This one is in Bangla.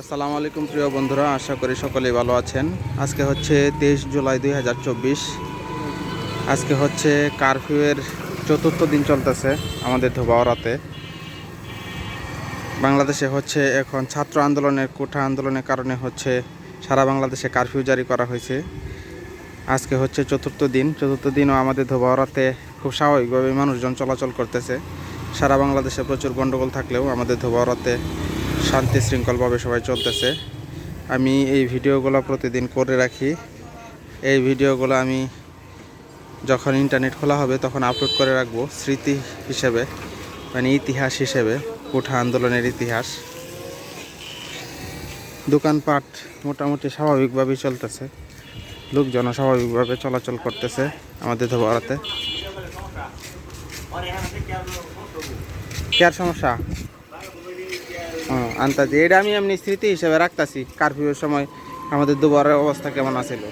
আসসালামু আলাইকুম প্রিয় বন্ধুরা, আশা করি সকলেই ভালো আছেন। আজকে হচ্ছে তেইশ জুলাই দুই হাজার চব্বিশ। আজকে হচ্ছে কারফিউয়ের চতুর্থ দিন চলতেছে আমাদের ধোবাওড়াতে। বাংলাদেশে হচ্ছে এখন ছাত্র আন্দোলনের কোঠা আন্দোলনের কারণে হচ্ছে সারা বাংলাদেশে কারফিউ জারি করা হয়েছে। আজকে হচ্ছে চতুর্থ দিন, চতুর্থ দিনও আমাদের ধোবাওড়াতে খুব স্বাভাবিকভাবে মানুষজন চলাচল করতেছে। সারা বাংলাদেশে প্রচুর গণ্ডগোল থাকলেও আমাদের ধোবাওড়াতে শান্তি শৃঙ্খলভাবে সবাই চলতেছে। আমি এই ভিডিওগুলো প্রতিদিন করে রাখি। এই ভিডিওগুলো আমি যখন ইন্টারনেট খোলা হবে তখন আপলোড করে রাখব স্মৃতি হিসেবে মানে ইতিহাস হিসেবে, কোঠা আন্দোলনের ইতিহাস। দোকানপাট মোটামুটি স্বাভাবিকভাবেই চলতেছে। লোকজন স্বাভাবিকভাবে চলাচল করতেছে আমাদের ধোবাড়াতে। কি আর সমস্যা? আনতাছি। এটা আমি এমনি স্মৃতি হিসেবে রাখতাছি কারফিউর সময়। আমাদের দুবারের অবস্থা কেমন আছিল?